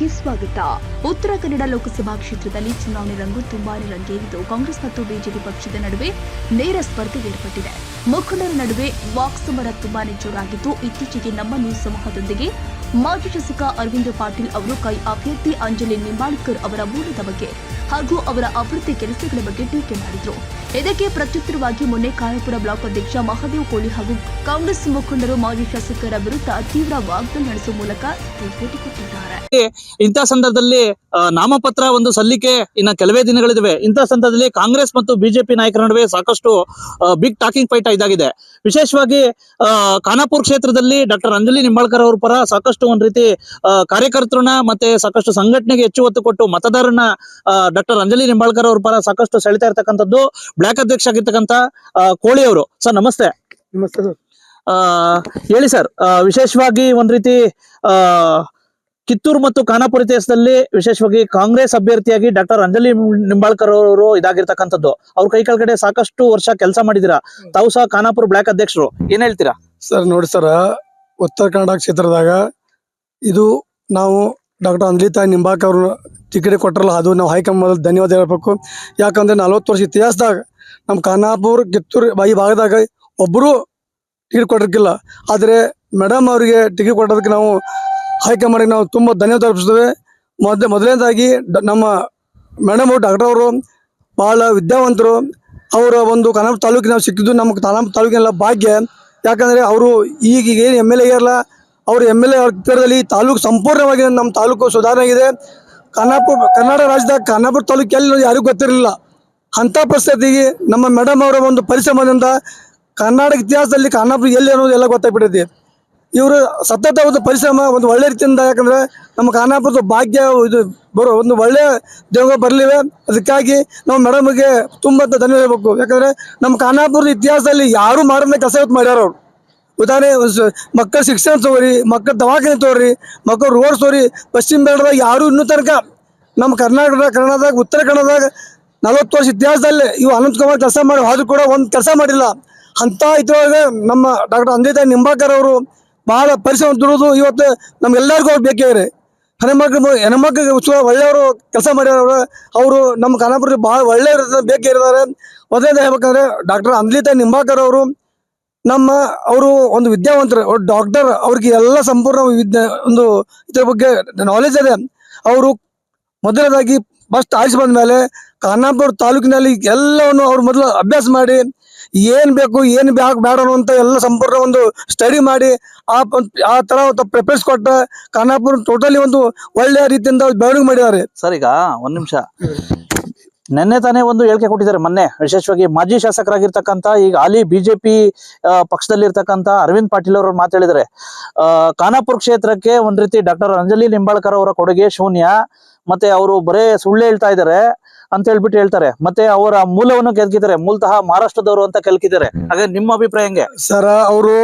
ನ್ಯೂಸ್ಗೆ ಸ್ವಾಗತ. ಉತ್ತರ ಕನ್ನಡ ಲೋಕಸಭಾ ಕ್ಷೇತ್ರದಲ್ಲಿ ಚುನಾವಣೆ ರಂಗು ತುಂಬಾನೇ ರಂಗೇರಿದ್ದು ಕಾಂಗ್ರೆಸ್ ಮತ್ತು ಬಿಜೆಪಿ ಪಕ್ಷದ ನಡುವೆ ನೇರ ಸ್ಪರ್ಧೆ ಏರ್ಪಟ್ಟಿದೆ. ಮುಖಂಡರ ನಡುವೆ ವಾಕ್ಸಮರ ತುಂಬಾನೇ ಜೋರಾಗಿದ್ದು ಇತ್ತೀಚೆಗೆ ನಮ್ಮ ನ್ಯೂಸ್ ಸಮೂಹದೊಂದಿಗೆ ಮಾಜಿ ಶಾಸಕ ಅರವಿಂದ ಪಾಟೀಲ್ ಅವರು ಕೈ ಅಭ್ಯರ್ಥಿ ಅಂಜಲಿ ನಿಂಬಾಳ್ಕರ್ ಅವರ ಮೂಲದ ಬಗ್ಗೆ ಹಾಗೂ ಅವರ ಅಭಿವೃದ್ಧಿ ಕೆಲಸಗಳ ಬಗ್ಗೆ ಟೀಕೆ ಮಾಡಿದರು. ಇದಕ್ಕೆ ಪ್ರತ್ಯುತ್ತರವಾಗಿ ಮೊನ್ನೆ ಕಾಯಪುರ ಬ್ಲಾಕ್ ಅಧ್ಯಕ್ಷ ಮಹಾದೇವ್ ಕೋಳಿ ಹಾಗೂ ಕಾಂಗ್ರೆಸ್ ಮುಖಂಡರು ಮಾಜಿ ಶಾಸಕರ ವಿರುದ್ಧ ತೀವ್ರ ವಾಗ್ದಾಳಿ ನಡೆಸುವ ಮೂಲಕ ತಿರುಗೇಟು ಕೊಟ್ಟಿದ್ದಾರೆ. ಇಂಥ ಸಂದರ್ಭದಲ್ಲಿ ನಾಮಪತ್ರ ಒಂದು ಸಲ್ಲಿಕೆ ಇನ್ನ ಕೆಲವೇ ದಿನಗಳಿವೆ ಇಂತಹ ಸಂದರ್ಭದಲ್ಲಿ ಕಾಂಗ್ರೆಸ್ ಮತ್ತು ಬಿಜೆಪಿ ನಾಯಕರ ನಡುವೆ ಸಾಕಷ್ಟು ಬಿಗ್ ಟಾಕಿಂಗ್ ಫೈಟ್ ಇದಾಗಿದೆ. ವಿಶೇಷವಾಗಿ ಖಾನಾಪುರ ಕ್ಷೇತ್ರದಲ್ಲಿ ಡಾಕ್ಟರ್ ಅಂಜಲಿ ನಿಂಬಾಳ್ಕರ್ ಅವರ ಪರ ಸಾಕಷ್ಟು ಒಂದ್ ರೀತಿ ಕಾರ್ಯಕರ್ತರನ್ನ ಮತ್ತೆ ಸಾಕಷ್ಟು ಸಂಘಟನೆಗೆ ಹೆಚ್ಚು ಒತ್ತು ಕೊಟ್ಟು ಮತದಾರನ ಡಾಕ್ಟರ್ ಅಂಜಲಿ ನಿಂಬಾಳ್ಕರ್ ಅವ್ರ ಪರ ಸಾಕಷ್ಟು ಸೆಳಿತಾ ಇರ್ತಕ್ಕಂಥದ್ದು ಬ್ಲಾಕ್ ಅಧ್ಯಕ್ಷ ಆಗಿರ್ತಕ್ಕಂಥ ಕೋಳಿ ಅವರು. ಸರ್ ನಮಸ್ತೆ. ನಮಸ್ತೆ ಸರ್. ಹೇಳಿ ಸರ್ ವಿಶೇಷವಾಗಿ ಒಂದ್ ರೀತಿ ಆ ಕಿತ್ತೂರು ಮತ್ತು ಖಾನಾಪುರ ಇತಿಹಾಸದಲ್ಲಿ ವಿಶೇಷವಾಗಿ ಕಾಂಗ್ರೆಸ್ ಅಭ್ಯರ್ಥಿಯಾಗಿ ಡಾಕ್ಟರ್ ಅಂಜಲಿ ನಿಂಬಾಳ್ಕರ್ ಅವರು ಇದಾಗಿರ್ತಕ್ಕಂಥದ್ದು. ಅವ್ರ ಕೈ ಕೆಳಗಡೆ ಸಾಕಷ್ಟು ವರ್ಷ ಕೆಲಸ ಮಾಡಿದಿರಾ. ತಾವು ಸಹ ಖಾನಾಪುರ ಬ್ಲಾಕ್ ಅಧ್ಯಕ್ಷರು. ಏನ್ ಹೇಳ್ತೀರಾ? ಸರ್ ನೋಡಿ ಸರ್ ಉತ್ತರ ಕನ್ನಡ ಕ್ಷೇತ್ರದಾಗ ಇದು ನಾವು ಡಾಕ್ಟರ್ ಅಂಜಲಿತಾ ನಿಂಬಾಕ್ ಅವರು ಟಿಕೆಟ್ ಕೊಟ್ಟರಲ್ಲ ಅದು ನಾವು ಹೈಕಮಾಂಡ್ ಧನ್ಯವಾದ ಹೇಳ್ಬೇಕು. ಯಾಕಂದ್ರೆ ನಲ್ವತ್ತು ವರ್ಷ ಇತಿಹಾಸದಾಗ ನಮ್ಮ ಖಾನಾಪುರ, ಕಿತ್ತೂರು ಈ ಭಾಗದಾಗ ಒಬ್ಬರು ಟಿಕೆಟ್ ಕೊಟ್ಟಿರ್ಕಿಲ್ಲ. ಆದರೆ ಮೇಡಮ್ ಅವರಿಗೆ ಟಿಕೆಟ್ ಕೊಟ್ಟೋದಕ್ಕೆ ನಾವು ಹೈಕಮಾಂಡಿಗೆ ನಾವು ತುಂಬ ಧನ್ಯವಾದ ಅರ್ಪಿಸ್ತೇವೆ. ಮೊದಲ ಮೊದಲನೇದಾಗಿ ನಮ್ಮ ಮೇಡಮ್ ಅವರು, ಡಾಕ್ಟರ್ ಅವರು ಭಾಳ ವಿದ್ಯಾವಂತರು. ಅವರ ಒಂದು ಕಾನಾಪುರ ತಾಲೂಕಿನ ಸಿಕ್ಕಿದ್ದು ನಮ್ಮ ಕನ್ನಡ ತಾಲೂಕಿನೆಲ್ಲ ಭಾಗ್ಯ. ಯಾಕಂದ್ರೆ ಅವರು ಈಗ ಏನು ಎಂ ಎಲ್ ಎ ಇರಲ್ಲ ಅವರು ಎಂ ಎಲ್ ಎ ತಾಲೂಕು ಸಂಪೂರ್ಣವಾಗಿ ನಮ್ಮ ತಾಲೂಕು ಸುಧಾರಣೆ ಆಗಿದೆ. ಖಾನಾಪುರ ಕರ್ನಾಟಕ ರಾಜ್ಯದಾಗ ಖಾನಾಪುರ ತಾಲೂಕಲ್ಲಿ ಯಾರಿಗೂ ಗೊತ್ತಿರಲಿಲ್ಲ. ಅಂಥ ಪರಿಸ್ಥಿತಿಗೆ ನಮ್ಮ ಮೇಡಮ್ ಅವರ ಒಂದು ಪರಿಶ್ರಮದಿಂದ ಕರ್ನಾಟಕ ಇತಿಹಾಸದಲ್ಲಿ ಖಾನಾಪುರ ಎಲ್ಲಿ ಅನ್ನೋದು ಎಲ್ಲ ಗೊತ್ತಾಗ್ಬಿಟ್ಟಿದೆ. ಇವರು ಸತತ ಒಂದು ಪರಿಶ್ರಮ, ಒಂದು ಒಳ್ಳೆ ರೀತಿಯಿಂದ ಯಾಕಂದ್ರೆ ನಮ್ಮ ಖಾನಾಪುರದ ಭಾಗ್ಯ ಇದು ಬರೋ ಒಂದು ಒಳ್ಳೆ ದೇವ ಬರಲಿವೆ. ಅದಕ್ಕಾಗಿ ನಾವು ಮೇಡಮ್ಗೆ ತುಂಬ ಧನ್ಯವಾದ ಹೇಳ್ಬೇಕು. ಯಾಕಂದ್ರೆ ನಮ್ಮ ಖಾನಾಪುರದ ಇತಿಹಾಸದಲ್ಲಿ ಯಾರು ಮಾಡದ ಕೆಲಸ ಇವತ್ತು ಮಾಡ್ಯಾರ ಅವ್ರು. ಉದಾಹರಣೆ ಮಕ್ಕಳ ಶಿಕ್ಷಣ ತಗೋರಿ ಮಕ್ಕಳ ದವಾಖಾನೆ ತಗೋರಿ ಮಕ್ಕಳ ರೋಡ್ ತೋರಿ, ಪಶ್ಚಿಮ ಬಂಗಾಳದಾಗ ಯಾರು ಇನ್ನೂ ತನಕ, ನಮ್ಮ ಕರ್ನಾಟಕದ ಕನ್ನಡದಾಗ, ಉತ್ತರ ಕನ್ನಡದಾಗ ನಲವತ್ತು ವರ್ಷ ಇತಿಹಾಸದಲ್ಲಿ ಇವು ಅನಂತ್ ಕುಮಾರ್ ಕೆಲಸ ಮಾಡಿ, ಆದ್ರೂ ಕೂಡ ಒಂದು ಕೆಲಸ ಮಾಡಿಲ್ಲ. ಅಂತ ಇದ್ರೊಳಗೆ ನಮ್ಮ ಡಾಕ್ಟರ್ ಅಂದಿತಾ ನಿಂಬಾಕರ್ ಅವರು ಬಹಳ ಪರಿಶ್ರಮ ದುಡಿದು ಇವತ್ತು ನಮ್ಗೆಲ್ಲರಿಗೂ ಅವ್ರು ಬೇಕಾಗ್ಯಾರೆ ಹೆಣ್ಮಕ್ಳು, ಹೆಣ್ಮಕ್ಳಿಗೆ ಉತ್ಸವ ಒಳ್ಳೆಯವರು ಕೆಲಸ ಮಾಡ್ಯಾರ ಅವರು ನಮ್ಮ ಖಾನಾಪುರ ಭಾಳ ಒಳ್ಳೆಯವ್ರ ಬೇಕೇ ಇರ್ತಾರೆ ಮೊದಲನೇದು ಹೇಳ್ಬೇಕಂದ್ರೆ ಡಾಕ್ಟರ್ ಅಂದಿತಾ ನಿಂಬಾಕರ್ ಅವರು ನಮ್ಮ ಅವರು ಒಂದು ವಿದ್ಯಾವಂತರು ಡಾಕ್ಟರ್ ಅವ್ರಿಗೆ ಎಲ್ಲ ಸಂಪೂರ್ಣ ಒಂದು ಇದ್ರ ಬಗ್ಗೆ ನಾಲೆಜ್ ಇದೆ. ಅವರು ಮೊದಲನೇದಾಗಿ ಫಸ್ಟ್ ಆಯ್ಸಿ ಬಂದ ಮೇಲೆ ಖಾನಾಪುರ ತಾಲೂಕಿನಲ್ಲಿ ಎಲ್ಲವನ್ನು ಅವ್ರು ಮೊದಲು ಅಭ್ಯಾಸ ಮಾಡಿ, ಏನ್ ಬೇಕು, ಏನ್ ಬ್ಯಾಕ್ ಬೇಡ ಅಂತ ಎಲ್ಲ ಸಂಪೂರ್ಣ ಒಂದು ಸ್ಟಡಿ ಮಾಡಿ, ಆ ಆ ತರ ಒಂದು ಪ್ರಿಪೇರ್ಸ್ ಕೊಟ್ಟ ಖಾನಾಪುರ ಟೋಟಲಿ ಒಂದು ಒಳ್ಳೆಯ ರೀತಿಯಿಂದ ಬೆಳವಣಿಗೆ ಮಾಡಿದ್ದಾರೆ. ಸರ್ ಈಗ ಒಂದ್ ನಿಮಿಷ. ನಿನ್ನೆ ತಾನೇ ಒಂದು ಹೇಳಿಕೆ ಕೊಟ್ಟಿದ್ದಾರೆ ಮೊನ್ನೆ. ವಿಶೇಷವಾಗಿ ಮಾಜಿ ಶಾಸಕರಾಗಿರ್ತಕ್ಕಂಥ ಈಗ ಹಾಲಿ ಬಿಜೆಪಿ ಪಕ್ಷದಲ್ಲಿರ್ತಕ್ಕಂಥ ಅರವಿಂದ್ ಪಾಟೀಲ್ ಅವರು ಮಾತು ಆ, ಖಾನಾಪುರ ಕ್ಷೇತ್ರಕ್ಕೆ ಒಂದ್ ರೀತಿ ಡಾಕ್ಟರ್ ಅಂಜಲಿ ನಿಂಬಾಳ್ಕರ್ ಅವರ ಕೊಡುಗೆ ಶೂನ್ಯ. ಮತ್ತೆ ಅವರು ಬರೇ ಸುಳ್ಳು ಹೇಳ್ತಾ ಇದ್ದಾರೆ ಅಂತ ಹೇಳ್ಬಿಟ್ಟು ಹೇಳ್ತಾರೆ. ಮತ್ತೆ ಅವರ ಮೂಲವನ್ನು ಕೆದಕಿದ್ದಾರೆ ಮೂಲತಃ ಮಹಾರಾಷ್ಟ್ರದವರು ಅಂತ ಕೆಲ್ಕಿದ್ದಾರೆ. ಹಾಗೆ ನಿಮ್ಮ ಅಭಿಪ್ರಾಯ ಹೆಂಗೆ? ಸರ್ ಅವರು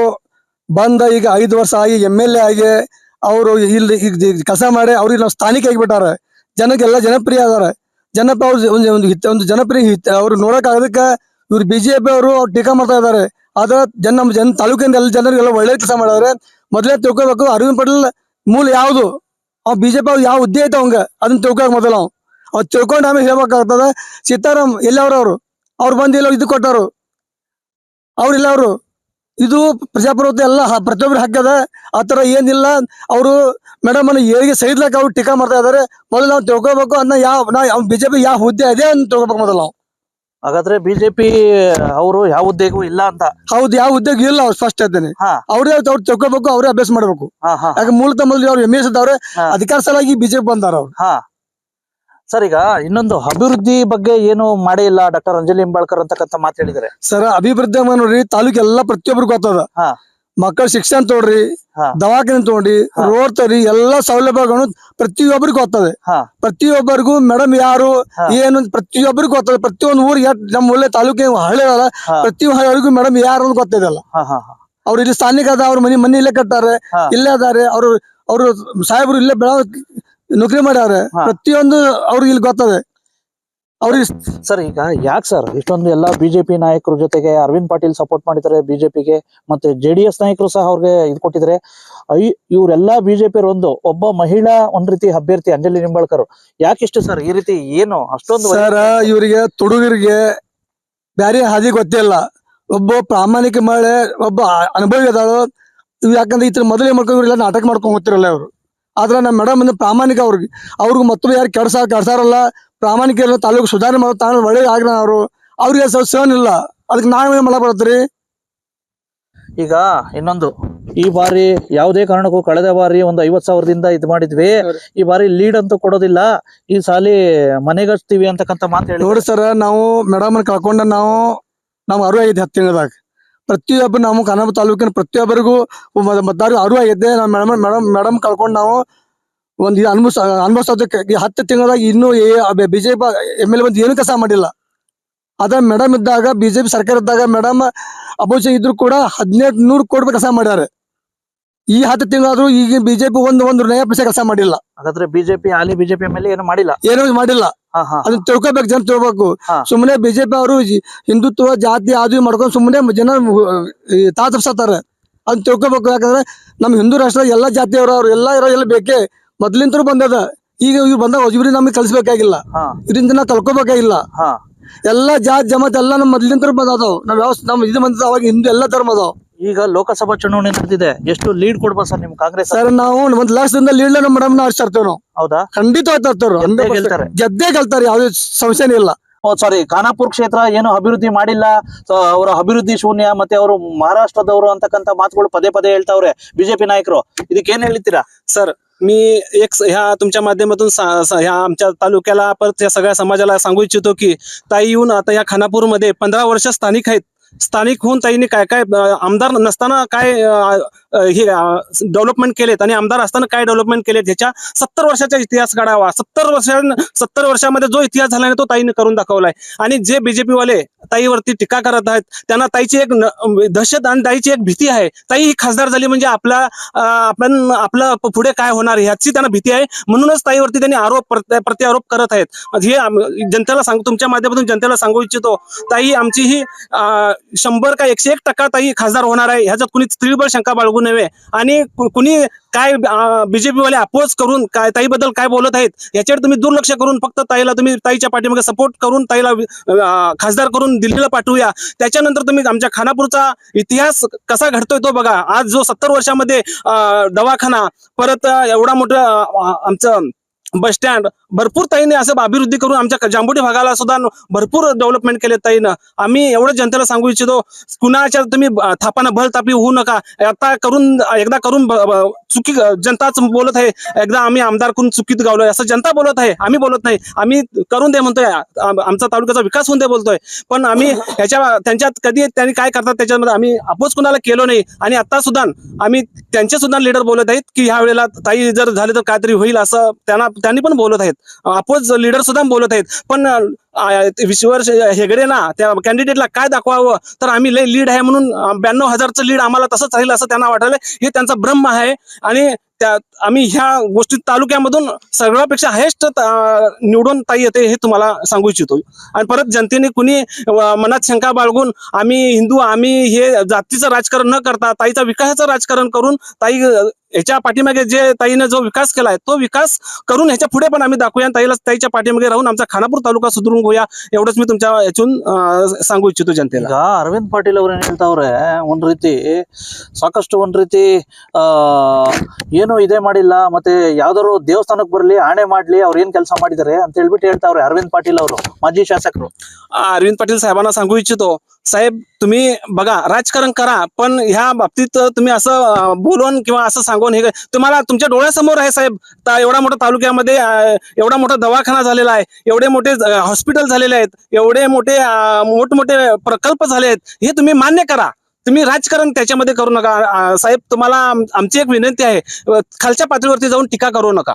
ಬಂದ ಈಗ ಐದು ವರ್ಷ ಆಗಿ ಎಂ ಎಲ್ ಎ ಆಗಿ ಅವರು ಇಲ್ಲಿ ಈಗ ಮಾಡಿ ಅವ್ರಿಗೆ ನಾವು ಸ್ಥಾನಿಕ ಆಗಿಬಿಟ್ಟಾರೆ. ಜನಕ್ಕೆಲ್ಲ ಜನಪ್ರಿಯ ಅದಾರ. ಅವ್ರು ಒಂದು ಒಂದು ಹಿತ್- ಒಂದು ಜನಪ್ರಿಯ ಹಿತ ಅವ್ರು ನೋಡಕ್ ಆಗೋದಕ್ಕೆ ಇವ್ರು ಬಿಜೆಪಿ ಅವರು ಅವ್ರು ಟೀಕಾ ಮಾಡ್ತಾ ಇದ್ದಾರೆ. ಆದ್ರೆ ಜನ ನಮ್ಮ ಜನ ತಾಲೂಕಿನ ಎಲ್ಲ ಜನರಿಗೆಲ್ಲ ಒಳ್ಳೆ ಕೆಲಸ ಮಾಡಿದಾರೆ ಮೊದಲೇ ತಿಳ್ಕೊಬೇಕು, ಅರವಿಂದ್ ಪಟೇಲ್ ಮೂಲ ಯಾವುದು? ಅವ್ ಬಿಜೆಪಿ ಅವ್ರು ಯಾವ ಹುದ್ದೆ ಐತೆ ಅವಂಗ? ಅದನ್ನ ತಿಳ್ಕೊಕ್ ಮೊದಲು ಅವ್. ಅವ್ ತಿಳ್ಕೊಂಡು ಆಮೇಲೆ ಹೇಳ್ಬೇಕಾಗ್ತದ, ಸೀತಾರಾಮ್ ಎಲ್ಲವ್ರು ಅವರು ಅವ್ರು ಬಂದು ಎಲ್ಲ ಇದು ಕೊಟ್ಟರು. ಅವ್ರಿಲ್ಲ ಅವರು ಇದು ಪ್ರಜಾಪ್ರಭುತ್ವ ಎಲ್ಲ ಹ- ಪ್ರತಿಯೊಬ್ರು ಹಾಕ್ಯದ ಆ ಥರ ಏನಿಲ್ಲ. ಅವರು ಮೇಡಮ್ ಅನ್ನ ಏಳಿಗೆ ಸೈಡ್ಲಾಕ ಅವ್ರು ಟೀಕಾ ಮಾಡ್ತಾ ಇದಾರೆ. ಮೊದಲು ನಾವು ತಿಳ್ಕೊಬೇಕು ಅನ್ನ ಯಾವ ನಾ ಬಿಜೆಪಿ ಯಾವ ಹುದ್ದೆ ಇದೆ ಅಂತ ತಿಳ್ಕೊಬೇಕು ಮೊದಲು ನಾವು. ಹಾಗಾದ್ರೆ ಬಿಜೆಪಿ ಅವರು ಯಾವ ಹುದ್ದೆಗೂ ಇಲ್ಲ ಅಂತ. ಹೌದು ಯಾವ ಉದ್ಯೋಗ ಇಲ್ಲ ಅವ್ರು ಸ್ಪಷ್ಟ ಇದ್ದೇನೆ ಹಾ. ಅವ್ರೇ ಅವ್ರು ತಿಳ್ಕೊಬೇಕು ಅವ್ರೇ ಅಭ್ಯಾಸ ಮಾಡ್ಬೇಕು. ಹಾ ಹಾ. ಯಾಕೆ ಮೂಲತಃ ಮೊದಲು ಅವ್ರು ಎಂ ಎಸ್ ಇದ್ದವ್ರೆ ಹಾ. ಅಧಿಕಾರ ಸಲಾಗಿ ಬಿಜೆಪಿ ಬಂದಾರ ಅವ್ರು. ಹಾ. ಸರ್ ಈಗ ಇನ್ನೊಂದು ಅಭಿವೃದ್ಧಿ ಬಗ್ಗೆ ಏನು ಮಾಡೇ ಇಲ್ಲ ಡಾಕ್ಟರ್ ಅಂಜಲಿ ಹಿಂಬಾಳ್ಕರ್ ಅಂತಕ್ಕಂಥ ಮಾತು ಹೇಳಿದ್ದಾರೆ. ಸರ ಅಭಿವೃದ್ಧಿ ಅಮ್ಮ ನೋಡ್ರಿ ತಾಲೂಕ್ ಎಲ್ಲಾ ಪ್ರತಿಯೊಬ್ರಿಗೆ ಗೊತ್ತದ ಹಾ. ಮಕ್ಕಳ ಶಿಕ್ಷಣ ತೋಡ್ರಿ. ದವಾಖಾನೆ ತಗೊಂಡ್ರಿ. ರೋಡ್ ತೋರಿ ಎಲ್ಲಾ ಸೌಲಭ್ಯಗಳು ಪ್ರತಿಯೊಬ್ಬರಿಗೂ ಗೊತ್ತದೆ ಪ್ರತಿಯೊಬ್ಬರಿಗೂ ಮೇಡಮ್ ಯಾರು ಏನು ಅಂತ ಪ್ರತಿಯೊಬ್ಬರಿಗೂ ಗೊತ್ತದೆ ಪ್ರತಿಯೊಂದು ಊರಿಗೆ ನಮ್ಮ ಒಳ್ಳೆ ತಾಲೂಕಿನ ಹಳ್ಳಿ ಅಲ್ಲ ಪ್ರತಿ ಹಳ್ಳಿಗೂ ಮೇಡಮ್ ಯಾರು ಅಂತ ಗೊತ್ತಿದಲ್ಲ ಅವ್ರು ಇಲ್ಲಿ ಸ್ಥಾನಿಕ ಅದ ಅವ್ರ ಮನಿ ಮನಿ ಇಲ್ಲೇ ಕಟ್ಟಾರೆ. ಇಲ್ಲೇ ಅದಾರೆ ಅವ್ರು ಅವರು ಸಾಹೇಬರು ಇಲ್ಲೇ ಬೆಳ ನೌಕರಿ ಮಾಡ್ಯಾರ ಪ್ರತಿಯೊಂದು ಅವ್ರಿಗೆ ಇಲ್ಲಿ ಗೊತ್ತದೆ. ಅವ್ರಿಗೆ ಸರ್ ಈಗ ಯಾಕೆ ಸರ್ ಇಷ್ಟೊಂದು ಎಲ್ಲ ಬಿಜೆಪಿ ನಾಯಕರ ಜೊತೆಗೆ ಅರವಿಂದ್ ಪಾಟೀಲ್ ಸಪೋರ್ಟ್ ಮಾಡಿದ್ದಾರೆ ಬಿಜೆಪಿಗೆ ಮತ್ತೆ ಜೆ ಡಿ ಎಸ್ ನಾಯಕರು ಸಹ ಅವ್ರಿಗೆ ಇದು ಕೊಟ್ಟಿದ್ದಾರೆ. ಐ, ಇವರೆಲ್ಲ ಬಿಜೆಪಿ ಒಂದು ಒಬ್ಬ ಮಹಿಳಾ ಒಂದ್ ರೀತಿ ಅಭ್ಯರ್ಥಿ ಅಂಜಲಿ ನಿಂಬಾಳ್ಕರ್. ಯಾಕಿಷ್ಟು ಸರ್ ಈ ರೀತಿ ಏನು ಅಷ್ಟೊಂದು ಸರ್, ಇವರಿಗೆ ತುಡುಗರಿಗೆ ಬ್ಯಾರೆ ಹಾದಿ ಗೊತ್ತಿಲ್ಲ ಒಬ್ಬ ಪ್ರಾಮಾಣಿಕ ಮಹಿಳೆ, ಒಬ್ಬ ಅನುಭವಿ ಅದಾಳು ಯಾಕಂದ್ರೆ ಇತರ ಮೊದಲೇ ಮಾಡ್ಕೊಂಡು ಇಲ್ಲ ನಾಟಕ ಮಾಡ್ಕೊಂಡ್ ಹೋಗ್ತಿರಲ್ಲ ಅವರು ಆದ್ರೆ ನಮ್ಮ ಮೇಡಮ್ ಪ್ರಾಮಾಣಿಕ ಅವ್ರಿಗೆ ಅವ್ರಿಗೆ ಮತ್ತೊಬ್ಬ ಯಾರು ಕೆಡ್ಸ, ಕೆಡ್ಸಾರಲ್ಲ. ಪ್ರಾಮಾಣಿಕ ತಾಲೂಕು ಸುಧಾರಣೆ ಮಾಡೋ ತಾನು ಒಳ್ಳೆ ಆಗ್ರ ಅವರು. ಅವ್ರಿಗೆ ಸ್ವಲ್ಪ ಇಲ್ಲ. ಅದಕ್ಕೆ ನಾವೇನು ಮಳೆ ಬರುತ್ತೀರಿ? ಈಗ ಇನ್ನೊಂದು. ಈ ಬಾರಿ ಯಾವುದೇ ಕಾರಣಕ್ಕೂ ಕಳೆದ ಬಾರಿ ಒಂದು ಐವತ್ ಸಾವಿರದಿಂದ ಇದು ಮಾಡಿದ್ವಿ. ಈ ಬಾರಿ ಲೀಡ್ ಅಂತೂ ಕೊಡೋದಿಲ್ಲ. ಈ ಸಾಲಿ ಮನೆಗಚ್ತೀವಿ ಅಂತಕ್ಕಂತ ಮಾತು ಹೇಳಿ ನೋಡಿ ಸರ್ ನಾವು ಮೇಡಮ್ ಕಳ್ಕೊಂಡ ನಾವು ನಾವು ಅರು ಆಗಿದ್ದೆ ಹತ್ತು ತಿಂಗಳದಾಗ ಪ್ರತಿಯೊಬ್ಬ ನಾವು ಕನ್ನಡ ತಾಲೂಕಿನ ಪ್ರತಿಯೊಬ್ಬರಿಗೂ ಮತದಾರ ಅರು ಆಗೈತೆ ನಾವು ಮೇಡಮ್ ಮೇಡಮ್ ಮೇಡಮ್ ಕಳ್ಕೊಂಡು ನಾವು ಒಂದು ಇದು ಅನ್ಭವಿಸ ಅನ್ಭವಿಸೋದಕ್ಕೆ ಹತ್ತು ತಿಂಗಳಾಗ ಇನ್ನೂ ಬಿಜೆಪಿ ಎಂ ಎಲ್ ಎ ಬಂದು ಏನು ಕೆಲಸ ಮಾಡಿಲ್ಲ. ಅದ ಮೇಡಮ್ ಇದ್ದಾಗ ಬಿಜೆಪಿ ಸರ್ಕಾರ ಇದ್ದಾಗ ಮೇಡಮ್ ಅಪೋಸಿಷನ್ ಇದ್ರು ಕೂಡ ಹದಿನೆಂಟು ನೂರು ಕೋಟಿ ಕೆಲಸ ಮಾಡ್ಯಾರ. ಈ ಹತ್ತು ತಿಂಗಳಾದ್ರೂ ಈಗ ಬಿಜೆಪಿ ಒಂದು ಒಂದು ನಯ ಪೈಸೆ ಕೆಲಸ ಮಾಡಿಲ್ಲ. ಹಾಗಾದ್ರೆ ಬಿಜೆಪಿ ಹಾಲಿ ಬಿಜೆಪಿ ಮೇಲೆ ಏನು ಮಾಡಿಲ್ಲ? ಏನೂ ಮಾಡಿಲ್ಲ. ಅದನ್ನ ತಿಳ್ಕೊಬೇಕು ಜನ ತಿಳ್ಬೇಕು. ಸುಮ್ಮನೆ ಬಿಜೆಪಿ ಅವರು ಹಿಂದುತ್ವ ಜಾತಿ ಅದು ಮಾಡ್ಕೊಂಡು ಸುಮ್ಮನೆ ಜನ ತಾತಪ್ಸತ್ತಾರೆ. ಅದನ್ನ ತಿಳ್ಕೊಬೇಕು ಯಾಕಂದ್ರೆ ನಮ್ಮ ಹಿಂದೂ ರಾಷ್ಟ್ರ ಎಲ್ಲಾ ಜಾತಿಯವರು ಅವ್ರು ಎಲ್ಲಾ ಇರೋ ಎಲ್ಲ ಬೇಕೇ. ಮೊದ್ಲಿಂತರೂ ಬಂದದ. ಈಗ ಇವ್ರು ಬಂದಾಗ ಇವ್ರಿಗೆ ನಮಗೆ ಕಲಿಸ್ಬೇಕಾಗಿಲ್ಲ. ಇದರಿಂದ ನಾವು ಕಲ್ಕೋಬೇಕಾಗಿಲ್ಲ ಹಾ. ಎಲ್ಲಾ ಜಾತ್ ಜಮಾತ್ ಎಲ್ಲ ನಮ್ ಮೊದ್ಲಿಂತರೂ ಬಂದದಾವ್. ನಾವ್ ಯಾವ ನಮ್ಮ ಇದು ಬಂದದ ಅವಾಗ ಹಿಂದೂ ಎಲ್ಲಾ ಧರ್ಮ ಅದಾವ್. ಈಗ ಲೋಕಸಭಾ ಚುನಾವಣೆ ನಡೆದಿದೆ. ಎಷ್ಟು ಲೀಡ್ ಕೊಡ್ಬೋದು ಸರ್ ನಿಮ್ ಕಾಂಗ್ರೆಸ್ ಸರ್ ನಾವು ಒಂದ್ ಲಕ್ಷದಿಂದ ಲೀಡ್ ನಮ್ಮ ಮೇಡಮ್ ನಾವು ತರ್ತೇವೆ ನಾವು ಹೌದಾ? ಖಂಡಿತ ಗೆಲ್ತಾರೆ. ಗೆದ್ದೇ ಗೆಲ್ತಾರೆ ಯಾವ್ದೇ ಸಂಶಯನೇ ಇಲ್ಲ. ಸಾರಿ ಖಾನಾಪುರ್ ಕ್ಷೇತ್ರ ಏನು ಅಭಿವೃದ್ಧಿ ಮಾಡಿಲ್ಲ. ಅವರ ಅಭಿವೃದ್ಧಿ ಶೂನ್ಯ ಮತ್ತೆ ಅವರು ಮಹಾರಾಷ್ಟ್ರದವರು ಅಂತಕ್ಕಂತ ಮಾತುಗಳು ಪದೇ ಪದೇ ಹೇಳ್ತಾವ್ರೆ ಬಿಜೆಪಿ ನಾಯಕರು. ಇದಕ್ಕೆ ಏನ್ ಹೇಳ್ತೀರಾ सर मी एक ह्या तुमच्या माध्यमातून ह्या आमच्या तालुक्याला परत या सगळ्या समाजाला सांगू इच्छितो की ताई येऊन आता या खानापूरमध्ये पंधरा वर्ष स्थानिक आहेत. स्थानिक होऊन ताईने काय काय आमदार नसताना काय हे डेव्हलपमेंट केलेत आणि आमदार असताना काय डेव्हलपमेंट केलेत? ह्याच्या सत्तर वर्षाचा इतिहास काढावा. सत्तर वर्षां सत्तर वर्षामध्ये जो इतिहास झाला तो ताईने करून दाखवलाय. आणि जे बीजेपी वाले ताईवरती टीका करत आहेत त्यांना ताईची एक दहशत आणि ताईची एक भीती आहे. ताई ही खासदार झाली म्हणजे आपला आपण आपलं पुढे काय होणार? ह्याची त्यांना भीती आहे. म्हणूनच ताईवरती त्यांनी आरोप प्रत्य- प्रत्यारोप करत आहेत. हे जनतेला सांग तुमच्या माध्यमातून जनतेला सांगू इच्छितो ताई आमची ही शंभर का एकशे एक टक्का ताई खासदार होणार आहे. ह्याच्यात कुणी स्त्रीबळ शंका बाळगून नव्हे. आणि कुणी काय बीजेपी वाले अपोज करून काय ताईबद्दल काय बोलत आहेत याच्यावर तुम्ही दुर्लक्ष करून फक्त ताईला तुम्ही ताईच्या पाठीमागे सपोर्ट करून ताईला खासदार करून दिल्लीला पाठवूया. त्याच्यानंतर तुम्ही आमच्या खानापूरचा इतिहास कसा घडतोय तो बघा. आज जो सत्तर वर्षामध्ये दवाखाना परत एवढा मोठं आमचं बस स्टँड. भरपूर ताईने असं अभिवृद्धी करून आमच्या जांबुटी भागाला सुद्धा भरपूर डेव्हलपमेंट केले ताईनं. आम्ही एवढं जनतेला सांगू इच्छितो कुणाच्या तुम्ही थापानं भलतापी होऊ नका. आता करून एकदा करून ब- चुकी जनताच बोलत आहे. एकदा आम्ही आमदार करून चुकीत गावलोय. असं जनता बोलत आहे. आम्ही बोलत नाही. आम्ही करून दे म्हणतोय. आमचा तालुक्याचा विकास होऊन दे बोलतोय. पण आम्ही ह्याच्या त्यांच्यात कधी त्यांनी काय करतात त्याच्यामध्ये आम्ही अपोज कुणाला केलो नाही. आणि आता सुद्धा आम्ही त्यांचे सुद्धा लीडर बोलत आहेत की ह्या वेळेला ताई जर झाले तर काहीतरी होईल असं त्यांना त्यांनी पण बोलत आहेत. अपोज लीडर सुद्धा बोलत आहेत. पण विश्वर हेगडे ना त्या कॅन्डिडेटला काय दाखवावं? तर आम्ही लय लीड आहे म्हणून ब्याण्णव हजारचं लीड आम्हाला तसंच राहील असं त्यांना वाटायला हे त्यांचा भ्रम आहे. आणि त्या आम्ही ह्या गोष्टी तालुक्यामधून सगळ्यापेक्षा हायेस्ट निवडून ताई येते हे तुम्हाला सांगू इच्छितो. आणि परत जनतेने कुणी मनात शंका बाळगून आम्ही हिंदू आम्ही हे जातीचं राजकारण न करता ताईचा विकासाचं राजकारण करून ताई अं, ह्याच्या पाठीमागे जे ताईने जो विकास केलाय तो विकास करून ह्याच्या पुढे पण आम्ही दाखवूया आणि ताईला ताईच्या पाठीमागे राहून आमचा खानापूर तालुका सुधारून घेऊया एवढंच मी तुमच्या यातून अं, सांगू इच्छितो जनतेला ಈಗ ಅರವಿಂದ್ ಪಾಟೀಲ್ ಅವ್ರು ಏನ್ ಹೇಳ್ತಾವ್ರೆ ಒಂದ್ ರೀತಿ ಸಾಕಷ್ಟು ಒಂದ್ ರೀತಿ ಆ ಏನು ಇದೇ ಮಾಡಿಲ್ಲ ಮತ್ತೆ ಯಾವ್ದಾದ್ರು ದೇವಸ್ಥಾನಕ್ ಬರ್ಲಿ ಆಣೆ ಮಾಡ್ಲಿ ಅವ್ರು ಏನ್ ಕೆಲಸ ಮಾಡಿದಾರೆ ಅಂತ ಹೇಳ್ಬಿಟ್ಟು ಹೇಳ್ತಾವ್ರೆ ಅರವಿಂದ್ ಪಾಟೀಲ್ ಅವರು ಮಾಜಿ ಶಾಸಕರು अरविंद पाटील साहेबांना सांगू इच्छितो साहेब तुम्ही बघा राजकारण करा पण ह्या बाबतीत तुम्ही असं बोलून किंवा असं सांगून हे तुम्हाला तुमच्या डोळ्यासमोर आहे साहेब. ता- एवढा मोठा तालुक्यामध्ये एवढा मोठा दवाखाना झालेला आहे एवढे मोठे हॉस्पिटल झालेले आहेत एवढे मोठे मोठमोठे प्रकल्प झाले आहेत हे तुम्ही मान्य करा. तुम्ही राजकारण त्याच्यामध्ये करू नका. साहेब तुम्हाला आमची एक विनंती आहे खालच्या पातळीवरती जाऊन टीका करू नका.